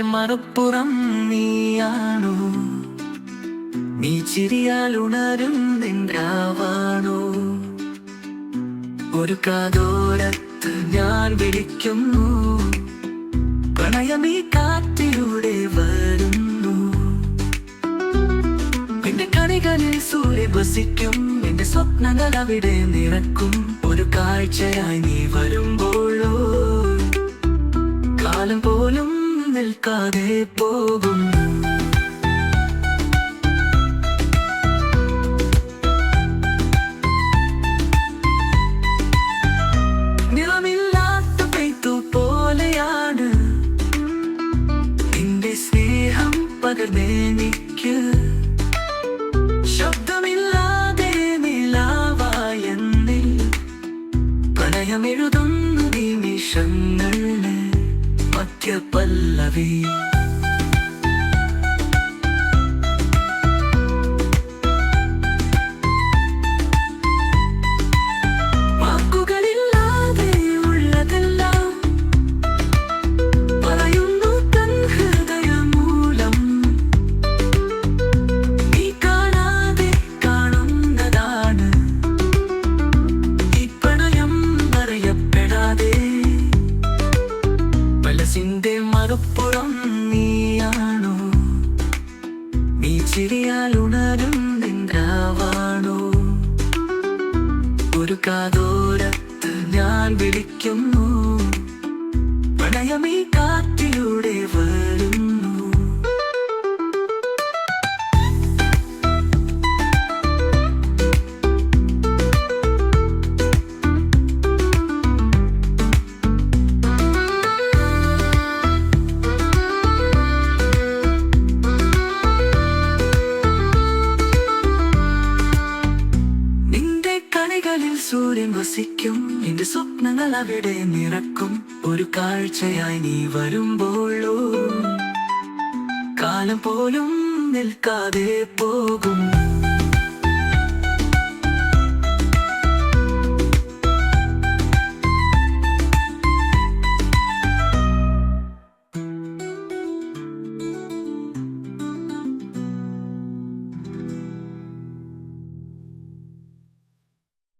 മറുപ്പുറം നീയാണോ? നീ ചിരിയാൽ ഉണരും ഒരു കാതോരത്ത് ഞാൻ വിളിക്കുന്നു. പ്രണയമീ കാറ്റിലൂടെ വരുന്നു. പിന്നെ കണികളിൽ സൂര്യ ബസിക്കും എന്റെ സ്വപ്നങ്ങൾ അവിടെ നിറക്കും. ഒരു കാഴ്ചയായി നിൽക്കാതെ പോകും. ശബ്ദമില്ലാതെ നിലാവായെന്നിൽ പ്രണയമെഴുതുന്നു നിമിഷങ്ങളിലെ வாக்கிய பல்லவி. ഉണരും നിൻരാവാണോ ഒരു കാതോരത്ത് ഞാൻ വിളിക്കുന്നു. പ്രണയമീ കാറ്റിലൂടെ സൂര്യൻ വസിക്കും. നിന്റെ സ്വപ്നങ്ങൾ അവിടെ നിറക്കും. ഒരു കാഴ്ചയായി നീ വരുമ്പോഴോ കാലം പോലും നിൽക്കാതെ പോകും.